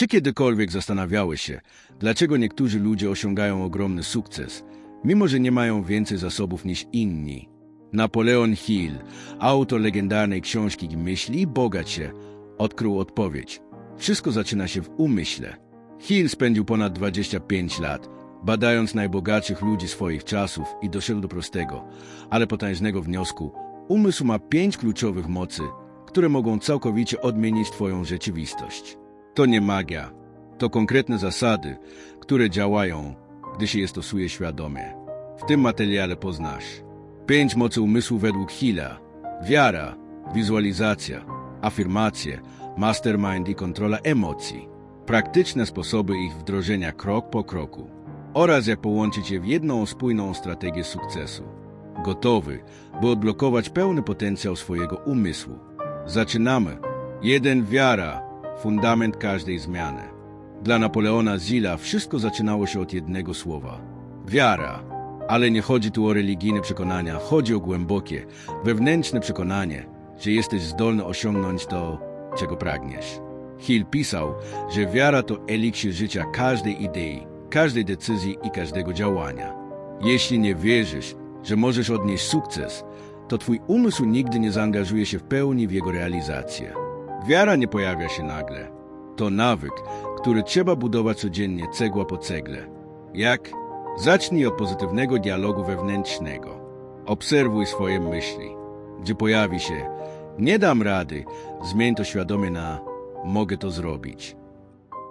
Czy kiedykolwiek zastanawiałeś się, dlaczego niektórzy ludzie osiągają ogromny sukces, mimo że nie mają więcej zasobów niż inni? Napoleon Hill, autor legendarnej książki Myśli i Bogać się, odkrył odpowiedź. Wszystko zaczyna się w umyśle. Hill spędził ponad 25 lat, badając najbogatszych ludzi swoich czasów i doszedł do prostego, ale potężnego wniosku. Umysł ma pięć kluczowych mocy, które mogą całkowicie odmienić Twoją rzeczywistość. To nie magia, to konkretne zasady, które działają, gdy się je stosuje świadomie. W tym materiale poznasz pięć mocy umysłu według Hilla, wiara, wizualizacja, afirmacje, mastermind i kontrola emocji, praktyczne sposoby ich wdrożenia krok po kroku oraz jak połączyć je w jedną spójną strategię sukcesu. Gotowy, by odblokować pełny potencjał swojego umysłu. Zaczynamy. Jeden wiara, fundament każdej zmiany. Dla Napoleona Zilla wszystko zaczynało się od jednego słowa. Wiara. Ale nie chodzi tu o religijne przekonania, chodzi o głębokie, wewnętrzne przekonanie, że jesteś zdolny osiągnąć to, czego pragniesz. Hill pisał, że wiara to eliksir życia każdej idei, każdej decyzji i każdego działania. Jeśli nie wierzysz, że możesz odnieść sukces, to twój umysł nigdy nie zaangażuje się w pełni w jego realizację. Wiara nie pojawia się nagle. To nawyk, który trzeba budować codziennie cegła po cegle. Jak? Zacznij od pozytywnego dialogu wewnętrznego. Obserwuj swoje myśli. Gdzie pojawi się nie dam rady, zmień to świadomie na mogę to zrobić.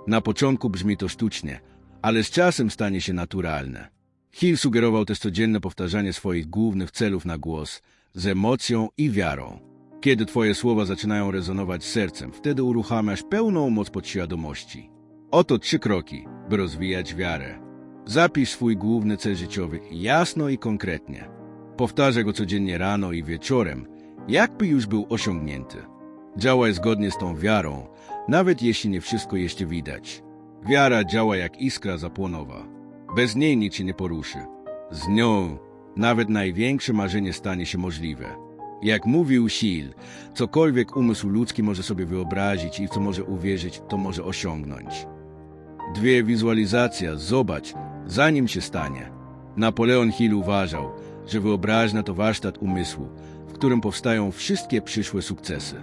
Na początku brzmi to sztucznie, ale z czasem stanie się naturalne. Hill sugerował też codzienne powtarzanie swoich głównych celów na głos, z emocją i wiarą. Kiedy twoje słowa zaczynają rezonować sercem, wtedy uruchamiasz pełną moc podświadomości. Oto trzy kroki, by rozwijać wiarę. Zapisz swój główny cel życiowy jasno i konkretnie. Powtarzaj go codziennie rano i wieczorem, jakby już był osiągnięty. Działaj zgodnie z tą wiarą, nawet jeśli nie wszystko jeszcze widać. Wiara działa jak iskra zapłonowa. Bez niej nic się nie poruszy. Z nią nawet największe marzenie stanie się możliwe. Jak mówił Sil, cokolwiek umysł ludzki może sobie wyobrazić i w co może uwierzyć, to może osiągnąć. Dwie wizualizacja, zobacz, zanim się stanie. Napoleon Hill uważał, że wyobraźnia to warsztat umysłu, w którym powstają wszystkie przyszłe sukcesy.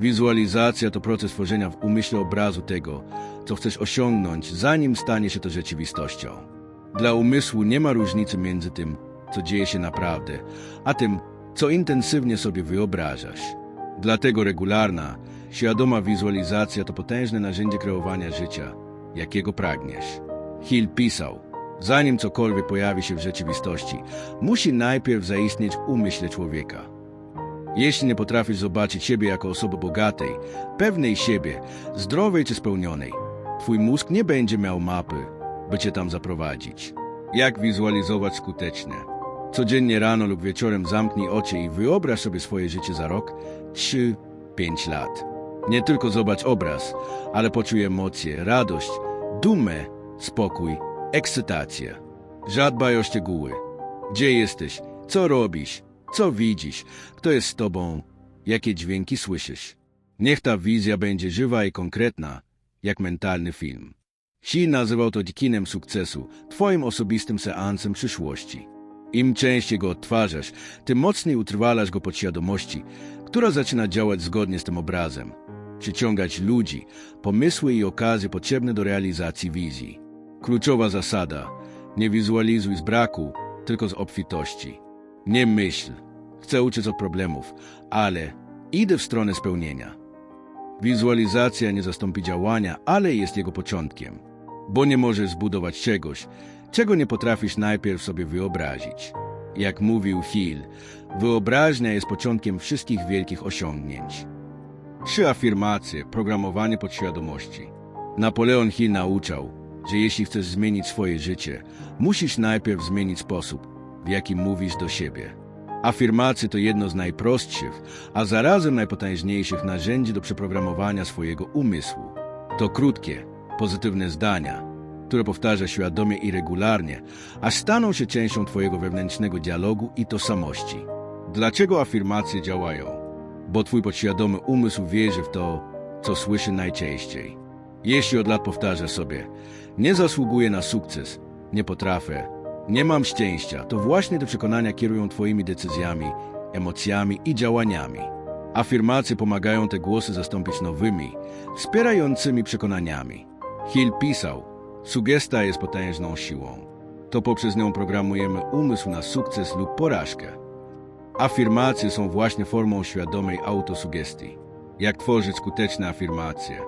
Wizualizacja to proces tworzenia w umyśle obrazu tego, co chcesz osiągnąć, zanim stanie się to rzeczywistością. Dla umysłu nie ma różnicy między tym, co dzieje się naprawdę, a tym, co intensywnie sobie wyobrażasz. Dlatego regularna, świadoma wizualizacja to potężne narzędzie kreowania życia, jakiego pragniesz. Hill pisał, zanim cokolwiek pojawi się w rzeczywistości, musi najpierw zaistnieć w umyśle człowieka. Jeśli nie potrafisz zobaczyć siebie jako osoby bogatej, pewnej siebie, zdrowej czy spełnionej, twój mózg nie będzie miał mapy, by cię tam zaprowadzić. Jak wizualizować skutecznie? Codziennie rano lub wieczorem zamknij oczy i wyobraź sobie swoje życie za rok, trzy, pięć lat. Nie tylko zobacz obraz, ale poczuj emocje, radość, dumę, spokój, ekscytację. Żadbaj o szczegóły. Gdzie jesteś? Co robisz? Co widzisz? Kto jest z tobą? Jakie dźwięki słyszysz? Niech ta wizja będzie żywa i konkretna, jak mentalny film. Xi nazywał to kinem sukcesu, twoim osobistym seansem przyszłości. Im częściej go odtwarzasz, tym mocniej utrwalasz go podświadomości, która zaczyna działać zgodnie z tym obrazem. Przyciągać ludzi, pomysły i okazje potrzebne do realizacji wizji. Kluczowa zasada. Nie wizualizuj z braku, tylko z obfitości. Nie myśl. Chcę uczyć od problemów, ale idę w stronę spełnienia. Wizualizacja nie zastąpi działania, ale jest jego początkiem. Bo nie możesz zbudować czegoś, czego nie potrafisz najpierw sobie wyobrazić. Jak mówił Hill, wyobraźnia jest początkiem wszystkich wielkich osiągnięć. Trzy afirmacje, programowanie podświadomości. Napoleon Hill nauczał, że jeśli chcesz zmienić swoje życie, musisz najpierw zmienić sposób, w jaki mówisz do siebie. Afirmacje to jedno z najprostszych, a zarazem najpotężniejszych narzędzi do przeprogramowania swojego umysłu. To krótkie, pozytywne zdania, które powtarza świadomie i regularnie, aż staną się częścią Twojego wewnętrznego dialogu i tożsamości. Dlaczego afirmacje działają? Bo Twój podświadomy umysł wierzy w to, co słyszy najczęściej. Jeśli od lat powtarza sobie, nie zasługuję na sukces, nie potrafię, nie mam szczęścia, to właśnie te przekonania kierują Twoimi decyzjami, emocjami i działaniami. Afirmacje pomagają te głosy zastąpić nowymi, wspierającymi przekonaniami. Hill pisał, sugestia jest potężną siłą. To poprzez nią programujemy umysł na sukces lub porażkę. Afirmacje są właśnie formą świadomej autosugestii. Jak tworzyć skuteczne afirmacje?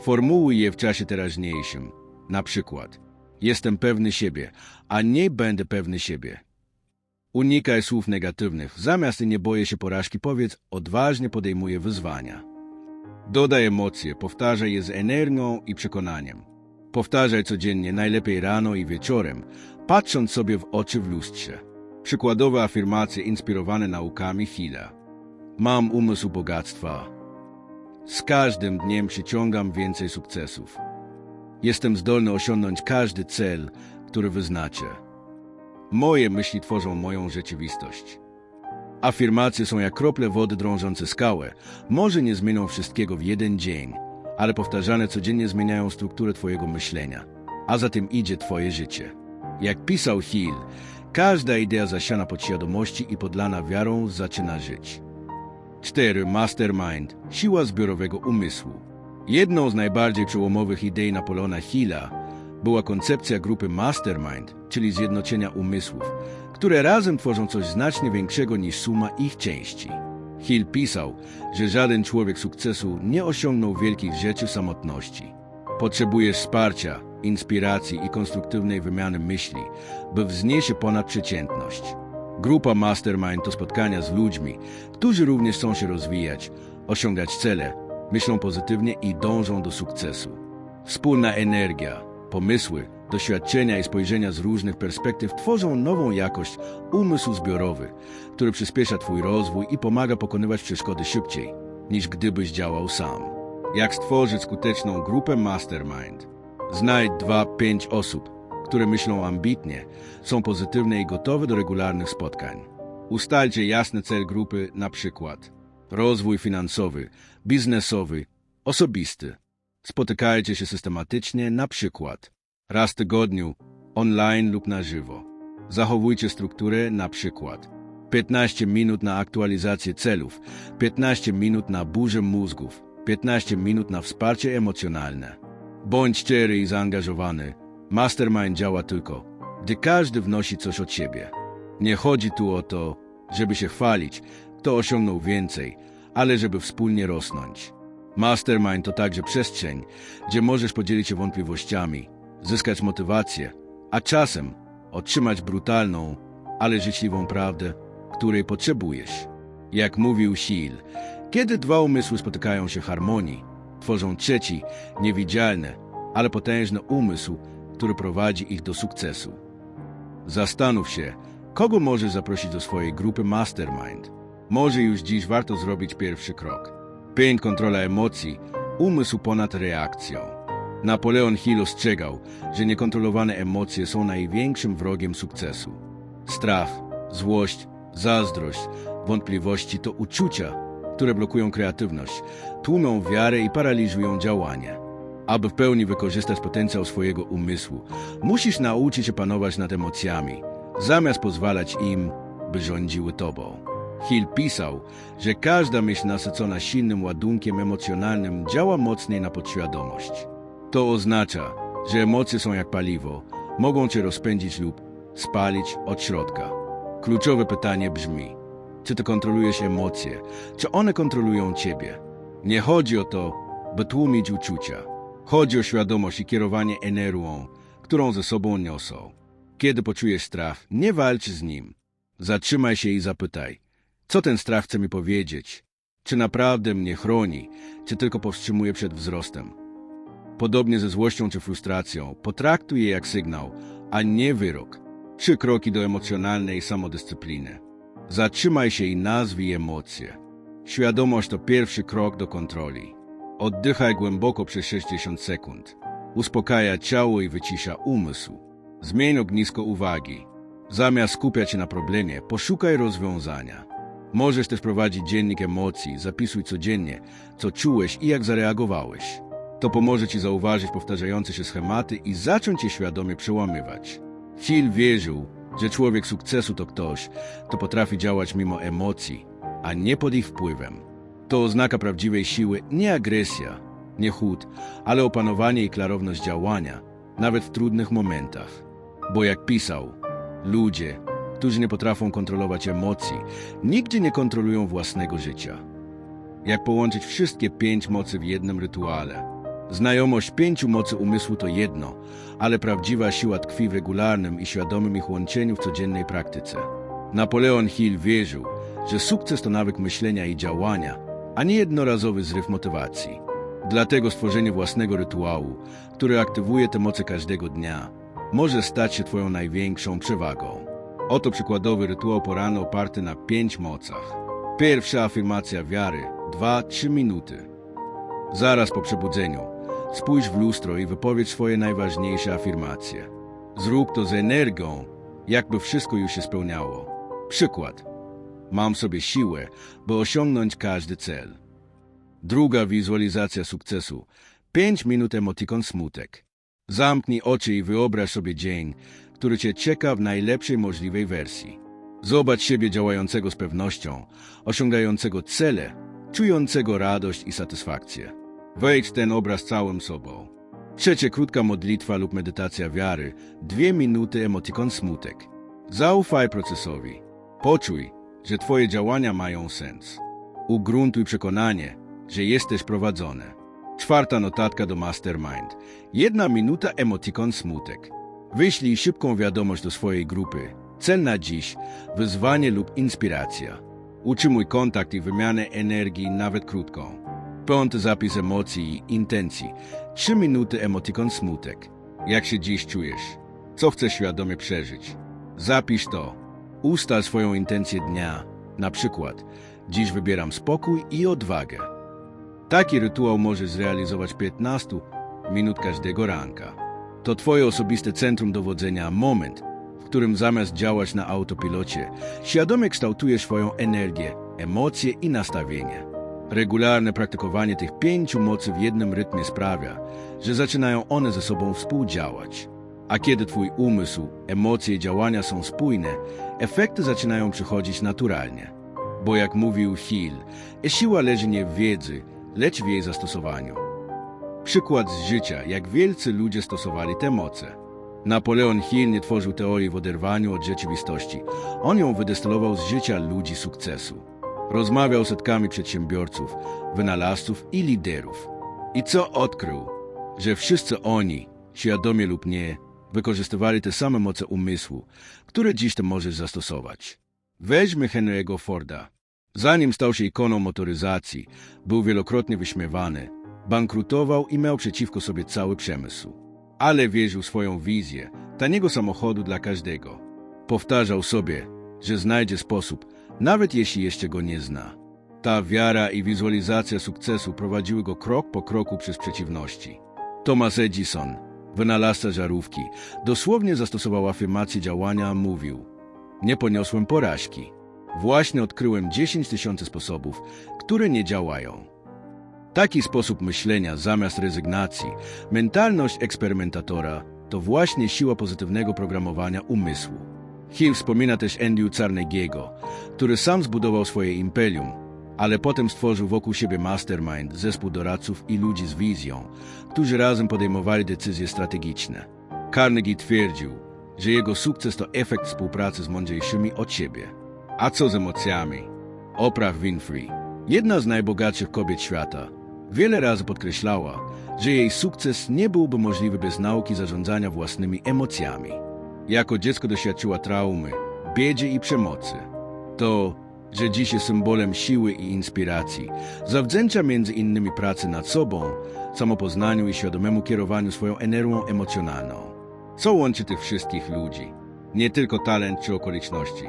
Formułuj je w czasie teraźniejszym. Na przykład, jestem pewny siebie, a nie będę pewny siebie. Unikaj słów negatywnych. Zamiast nie boję się porażki, powiedz odważnie podejmuję wyzwania. Dodaj emocje, powtarzaj je z energią i przekonaniem. Powtarzaj codziennie, najlepiej rano i wieczorem, patrząc sobie w oczy w lustrze. Przykładowe afirmacje inspirowane naukami Hilla. Mam umysł bogactwa. Z każdym dniem przyciągam więcej sukcesów. Jestem zdolny osiągnąć każdy cel, który wyznaczę. Moje myśli tworzą moją rzeczywistość. Afirmacje są jak krople wody drążące skałę. Może nie zmienią wszystkiego w jeden dzień, ale powtarzane codziennie zmieniają strukturę Twojego myślenia, a za tym idzie Twoje życie. Jak pisał Hill, każda idea zasiana podświadomości i podlana wiarą zaczyna żyć. 4. Mastermind – siła zbiorowego umysłu. Jedną z najbardziej przełomowych idei Napoleona Hilla była koncepcja grupy Mastermind, czyli zjednoczenia umysłów, które razem tworzą coś znacznie większego niż suma ich części. Hill pisał, że żaden człowiek sukcesu nie osiągnął wielkich rzeczy samotności. Potrzebujesz wsparcia, inspiracji i konstruktywnej wymiany myśli, by wznieść się ponad przeciętność. Grupa Mastermind to spotkania z ludźmi, którzy również chcą się rozwijać, osiągać cele, myślą pozytywnie i dążą do sukcesu. Wspólna energia, pomysły, doświadczenia i spojrzenia z różnych perspektyw tworzą nową jakość umysłu zbiorowy, który przyspiesza Twój rozwój i pomaga pokonywać przeszkody szybciej, niż gdybyś działał sam. Jak stworzyć skuteczną grupę Mastermind? Znajdź dwa, pięć osób, które myślą ambitnie, są pozytywne i gotowe do regularnych spotkań. Ustalcie jasny cel grupy, na przykład rozwój finansowy, biznesowy, osobisty. Spotykajcie się systematycznie, na przykład raz w tygodniu, online lub na żywo. Zachowujcie strukturę, na przykład 15 minut na aktualizację celów, 15 minut na burzę mózgów, 15 minut na wsparcie emocjonalne. Bądź szczery i zaangażowany. Mastermind działa tylko, gdy każdy wnosi coś od siebie. Nie chodzi tu o to, żeby się chwalić, kto osiągnął więcej, ale żeby wspólnie rosnąć. Mastermind to także przestrzeń, gdzie możesz podzielić się wątpliwościami, zyskać motywację, a czasem otrzymać brutalną, ale życzliwą prawdę, której potrzebujesz. Jak mówił Sil, kiedy dwa umysły spotykają się w harmonii, tworzą trzeci, niewidzialny, ale potężny umysł, który prowadzi ich do sukcesu. Zastanów się, kogo możesz zaprosić do swojej grupy Mastermind. Może już dziś warto zrobić pierwszy krok. 5. Kontrola emocji, umysł ponad reakcją. Napoleon Hill ostrzegał, że niekontrolowane emocje są największym wrogiem sukcesu. Strach, złość, zazdrość, wątpliwości to uczucia, które blokują kreatywność, tłumią wiarę i paraliżują działanie. Aby w pełni wykorzystać potencjał swojego umysłu, musisz nauczyć się panować nad emocjami, zamiast pozwalać im, by rządziły tobą. Hill pisał, że każda myśl nasycona silnym ładunkiem emocjonalnym działa mocniej na podświadomość. To oznacza, że emocje są jak paliwo, mogą cię rozpędzić lub spalić od środka. Kluczowe pytanie brzmi, czy ty kontrolujesz emocje, czy one kontrolują ciebie? Nie chodzi o to, by tłumić uczucia. Chodzi o świadomość i kierowanie energią, którą ze sobą niosą. Kiedy poczujesz strach, nie walcz z nim. Zatrzymaj się i zapytaj, co ten strach chce mi powiedzieć? Czy naprawdę mnie chroni, czy tylko powstrzymuje przed wzrostem? Podobnie ze złością czy frustracją, potraktuj je jak sygnał, a nie wyrok. Trzy kroki do emocjonalnej samodyscypliny. Zatrzymaj się i nazwij emocje. Świadomość to pierwszy krok do kontroli. Oddychaj głęboko przez 60 sekund. Uspokaja ciało i wycisza umysł. Zmień ognisko uwagi. Zamiast skupiać się na problemie, poszukaj rozwiązania. Możesz też prowadzić dziennik emocji, zapisuj codziennie, co czułeś i jak zareagowałeś. To pomoże ci zauważyć powtarzające się schematy i zacząć je świadomie przełamywać. Hill wierzył, że człowiek sukcesu to ktoś, kto potrafi działać mimo emocji, a nie pod ich wpływem. To oznaka prawdziwej siły nie agresja, nie chłód, ale opanowanie i klarowność działania, nawet w trudnych momentach. Bo jak pisał, ludzie, którzy nie potrafią kontrolować emocji, nigdzie nie kontrolują własnego życia. Jak połączyć wszystkie pięć mocy w jednym rytuale? Znajomość pięciu mocy umysłu to jedno, ale prawdziwa siła tkwi w regularnym i świadomym ich łączeniu w codziennej praktyce. Napoleon Hill wierzył, że sukces to nawyk myślenia i działania, a nie jednorazowy zryw motywacji. Dlatego stworzenie własnego rytuału, który aktywuje te moce każdego dnia, może stać się Twoją największą przewagą. Oto przykładowy rytuał poranny oparty na pięć mocach. Pierwsza afirmacja wiary, 2-3 minuty. Zaraz po przebudzeniu spójrz w lustro i wypowiedz swoje najważniejsze afirmacje. Zrób to z energią, jakby wszystko już się spełniało. Przykład. Mam sobie siłę, by osiągnąć każdy cel. Druga wizualizacja sukcesu. 5 minut emotikon smutek. Zamknij oczy i wyobraź sobie dzień, który Cię czeka w najlepszej możliwej wersji. Zobacz siebie działającego z pewnością, osiągającego cele, czującego radość i satysfakcję. Wejdź ten obraz całym sobą. Trzecie krótka modlitwa lub medytacja wiary, dwie minuty emotikon smutek. Zaufaj procesowi. Poczuj, że Twoje działania mają sens. Ugruntuj przekonanie, że jesteś prowadzony. Czwarta notatka do Mastermind. Jedna minuta emotikon smutek. Wyślij szybką wiadomość do swojej grupy. Cel na dziś, wyzwanie lub inspiracja. Utrzymuj kontakt i wymianę energii nawet krótką. Piąty zapis emocji i intencji. Trzy minuty emotikon smutek. Jak się dziś czujesz? Co chcesz świadomie przeżyć? Zapisz to. Ustal swoją intencję dnia. Na przykład, dziś wybieram spokój i odwagę. Taki rytuał możesz zrealizować 15 minut każdego ranka. To Twoje osobiste centrum dowodzenia, moment, w którym zamiast działać na autopilocie, świadomie kształtujesz swoją energię, emocje i nastawienie. Regularne praktykowanie tych pięciu mocy w jednym rytmie sprawia, że zaczynają one ze sobą współdziałać. A kiedy Twój umysł, emocje i działania są spójne, efekty zaczynają przychodzić naturalnie. Bo jak mówił Hill, siła leży nie w wiedzy, lecz w jej zastosowaniu. Przykład z życia, jak wielcy ludzie stosowali te moce. Napoleon Hill nie tworzył teorii w oderwaniu od rzeczywistości. On ją wydestylował z życia ludzi sukcesu. Rozmawiał z setkami przedsiębiorców, wynalazców i liderów. I co odkrył? Że wszyscy oni, świadomie lub nie, wykorzystywali te same moce umysłu, które dziś to możesz zastosować. Weźmy Henry'ego Forda. Zanim stał się ikoną motoryzacji, był wielokrotnie wyśmiewany, bankrutował i miał przeciwko sobie cały przemysł. Ale wierzył swoją wizję taniego samochodu dla każdego. Powtarzał sobie, że znajdzie sposób, nawet jeśli jeszcze go nie zna. Ta wiara i wizualizacja sukcesu prowadziły go krok po kroku przez przeciwności. Thomas Edison, wynalazca żarówki, dosłownie zastosował afirmację działania, mówił Nie poniosłem porażki. Właśnie odkryłem 10 tysięcy sposobów, które nie działają. Taki sposób myślenia zamiast rezygnacji, mentalność eksperymentatora, to właśnie siła pozytywnego programowania umysłu. Hill wspomina też Andy'u Carnegie'ego, który sam zbudował swoje imperium, ale potem stworzył wokół siebie mastermind, zespół doradców i ludzi z wizją, którzy razem podejmowali decyzje strategiczne. Carnegie twierdził, że jego sukces to efekt współpracy z mądrzejszymi od siebie. A co z emocjami? Oprah Winfrey, jedna z najbogatszych kobiet świata, wiele razy podkreślała, że jej sukces nie byłby możliwy bez nauki zarządzania własnymi emocjami. Jako dziecko doświadczyła traumy, biedzie i przemocy. To, że dziś jest symbolem siły i inspiracji, zawdzięcza między innymi pracy nad sobą, samopoznaniu i świadomemu kierowaniu swoją energią emocjonalną. Co łączy tych wszystkich ludzi? Nie tylko talent czy okoliczności.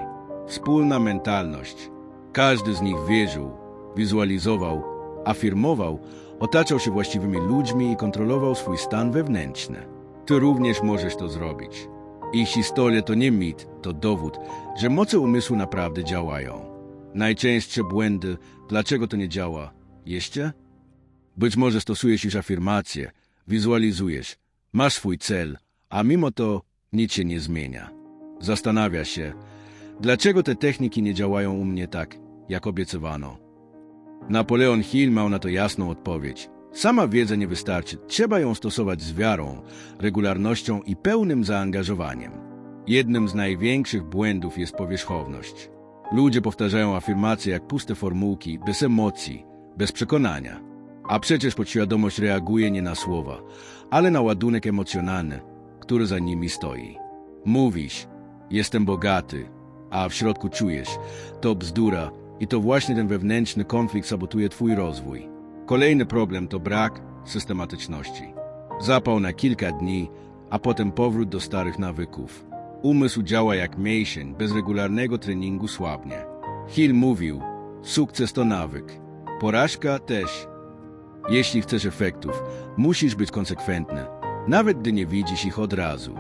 Wspólna mentalność. Każdy z nich wierzył, wizualizował, afirmował, otaczał się właściwymi ludźmi i kontrolował swój stan wewnętrzny. Ty również możesz to zrobić. Ich historia to nie mit, to dowód, że moce umysłu naprawdę działają. Najczęstsze błędy, dlaczego to nie działa? Jeszcze? Być może stosujesz już afirmacje, wizualizujesz, masz swój cel, a mimo to nic się nie zmienia. Zastanawia się, dlaczego te techniki nie działają u mnie tak, jak obiecywano. Napoleon Hill miał na to jasną odpowiedź. Sama wiedza nie wystarczy, trzeba ją stosować z wiarą, regularnością i pełnym zaangażowaniem. Jednym z największych błędów jest powierzchowność. Ludzie powtarzają afirmacje jak puste formułki, bez emocji, bez przekonania. A przecież podświadomość reaguje nie na słowa, ale na ładunek emocjonalny, który za nimi stoi. Mówisz, jestem bogaty, a w środku czujesz, to bzdura i to właśnie ten wewnętrzny konflikt sabotuje twój rozwój. Kolejny problem to brak systematyczności. Zapał na kilka dni, a potem powrót do starych nawyków. Umysł działa jak mięsień, bez regularnego treningu słabnie. Hill mówił, sukces to nawyk, porażka też. Jeśli chcesz efektów, musisz być konsekwentny, nawet gdy nie widzisz ich od razu.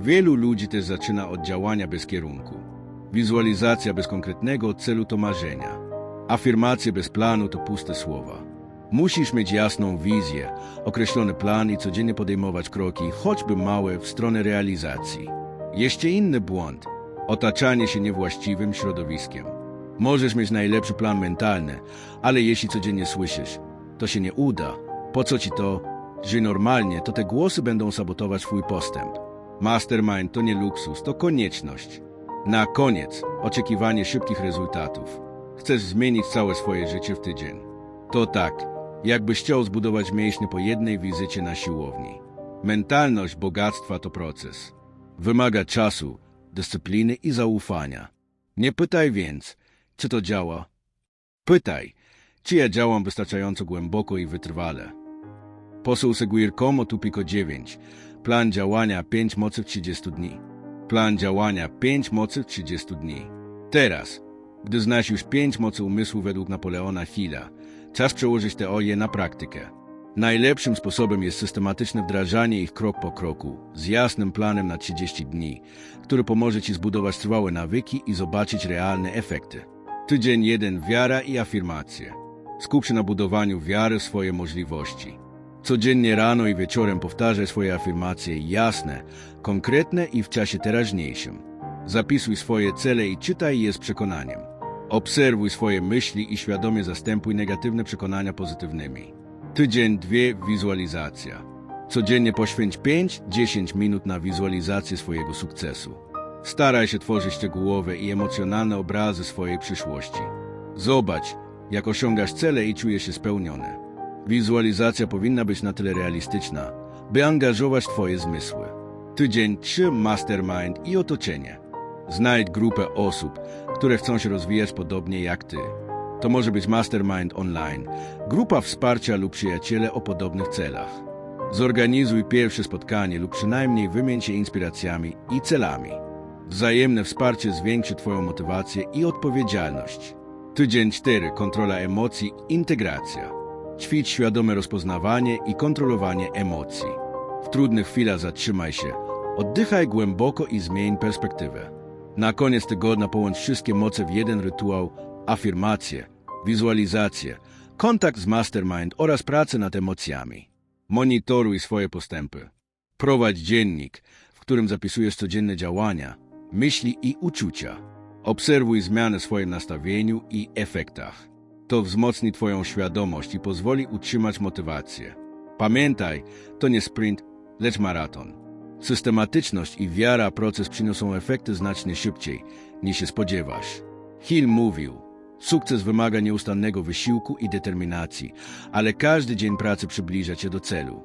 Wielu ludzi też zaczyna od działania bez kierunku. Wizualizacja bez konkretnego celu to marzenia. Afirmacje bez planu to puste słowa. Musisz mieć jasną wizję, określony plan i codziennie podejmować kroki, choćby małe, w stronę realizacji. Jeszcze inny błąd otaczanie się niewłaściwym środowiskiem. Możesz mieć najlepszy plan mentalny, ale jeśli codziennie słyszysz, to się nie uda, po co ci to, że normalnie to te głosy będą sabotować twój postęp. Mastermind to nie luksus, to konieczność. Na koniec oczekiwanie szybkich rezultatów. Chcesz zmienić całe swoje życie w tydzień. To tak, jakbyś chciał zbudować mięśnie po jednej wizycie na siłowni. Mentalność bogactwa to proces. Wymaga czasu, dyscypliny i zaufania. Nie pytaj więc, czy to działa. Pytaj, czy ja działam wystarczająco głęboko i wytrwale. Poseł Seguir Como Tupiko 9. Plan działania 5 mocy w 30 dni. Plan działania 5 mocy w 30 dni. Teraz, gdy znasz już 5 mocy umysłu według Napoleona Hilla, czas przełożyć teorię na praktykę. Najlepszym sposobem jest systematyczne wdrażanie ich krok po kroku, z jasnym planem na 30 dni, który pomoże Ci zbudować trwałe nawyki i zobaczyć realne efekty. Tydzień 1 wiara i afirmacje. Skup się na budowaniu wiary w swoje możliwości. Codziennie rano i wieczorem powtarzaj swoje afirmacje jasne, konkretne i w czasie teraźniejszym. Zapisuj swoje cele i czytaj je z przekonaniem. Obserwuj swoje myśli i świadomie zastępuj negatywne przekonania pozytywnymi. Tydzień 2 wizualizacja. Codziennie poświęć 5-10 minut na wizualizację swojego sukcesu. Staraj się tworzyć szczegółowe i emocjonalne obrazy swojej przyszłości. Zobacz, jak osiągasz cele i czujesz się spełniony. Wizualizacja powinna być na tyle realistyczna, by angażować Twoje zmysły. Tydzień 3 Mastermind i otoczenie. Znajdź grupę osób, które chcą się rozwijać podobnie jak Ty. To może być Mastermind online, grupa wsparcia lub przyjaciele o podobnych celach. Zorganizuj pierwsze spotkanie lub przynajmniej wymień się inspiracjami i celami. Wzajemne wsparcie zwiększy Twoją motywację i odpowiedzialność. Tydzień 4 Kontrola emocji, integracja. Ćwicz świadome rozpoznawanie i kontrolowanie emocji. W trudnych chwilach zatrzymaj się, oddychaj głęboko i zmień perspektywę. Na koniec tygodnia połącz wszystkie moce w jeden rytuał, afirmacje, wizualizacje, kontakt z mastermind oraz pracę nad emocjami. Monitoruj swoje postępy. Prowadź dziennik, w którym zapisujesz codzienne działania, myśli i uczucia. Obserwuj zmiany w swoim nastawieniu i efektach. To wzmocni Twoją świadomość i pozwoli utrzymać motywację. Pamiętaj, to nie sprint, lecz maraton. Systematyczność i wiara proces przyniosą efekty znacznie szybciej, niż się spodziewasz. Hill mówił, sukces wymaga nieustannego wysiłku i determinacji, ale każdy dzień pracy przybliża Cię do celu.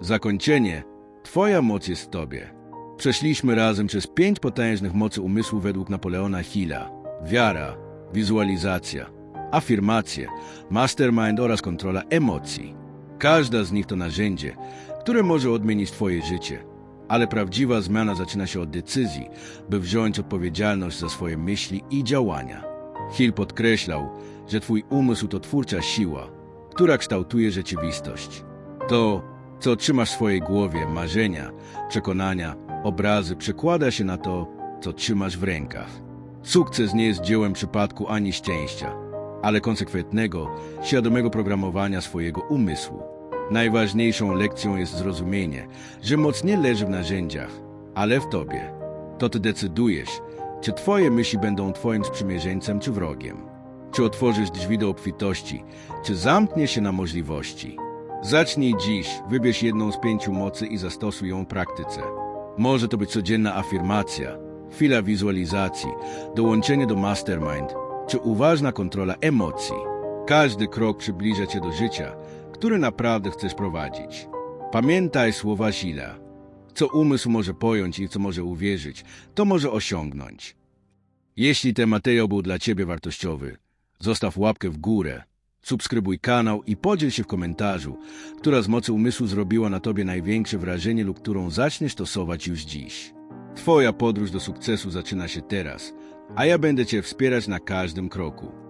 Zakończenie. Twoja moc jest w Tobie. Przeszliśmy razem przez pięć potężnych mocy umysłu według Napoleona Hilla. Wiara, wizualizacja, afirmacje, mastermind oraz kontrola emocji. Każda z nich to narzędzie, które może odmienić Twoje życie. Ale prawdziwa zmiana zaczyna się od decyzji, by wziąć odpowiedzialność za swoje myśli i działania. Hill podkreślał, że Twój umysł to twórcza siła, która kształtuje rzeczywistość. To, co trzymasz w swojej głowie, marzenia, przekonania, obrazy, przekłada się na to, co trzymasz w rękach. Sukces nie jest dziełem przypadku ani szczęścia, ale konsekwentnego, świadomego programowania swojego umysłu. Najważniejszą lekcją jest zrozumienie, że moc nie leży w narzędziach, ale w tobie. To ty decydujesz, czy twoje myśli będą twoim sprzymierzeńcem czy wrogiem. Czy otworzysz drzwi do obfitości, czy zamkniesz się na możliwości. Zacznij dziś, wybierz jedną z pięciu mocy i zastosuj ją w praktyce. Może to być codzienna afirmacja, chwila wizualizacji, dołączenie do mastermind, czy uważna kontrola emocji. Każdy krok przybliża cię do życia, który naprawdę chcesz prowadzić. Pamiętaj słowa Zila. Co umysł może pojąć i co może uwierzyć, to może osiągnąć. Jeśli ten materiał był dla Ciebie wartościowy, zostaw łapkę w górę, subskrybuj kanał i podziel się w komentarzu, która z mocy umysłu zrobiła na Tobie największe wrażenie lub którą zaczniesz stosować już dziś. Twoja podróż do sukcesu zaczyna się teraz, a ja będę Cię wspierać na każdym kroku.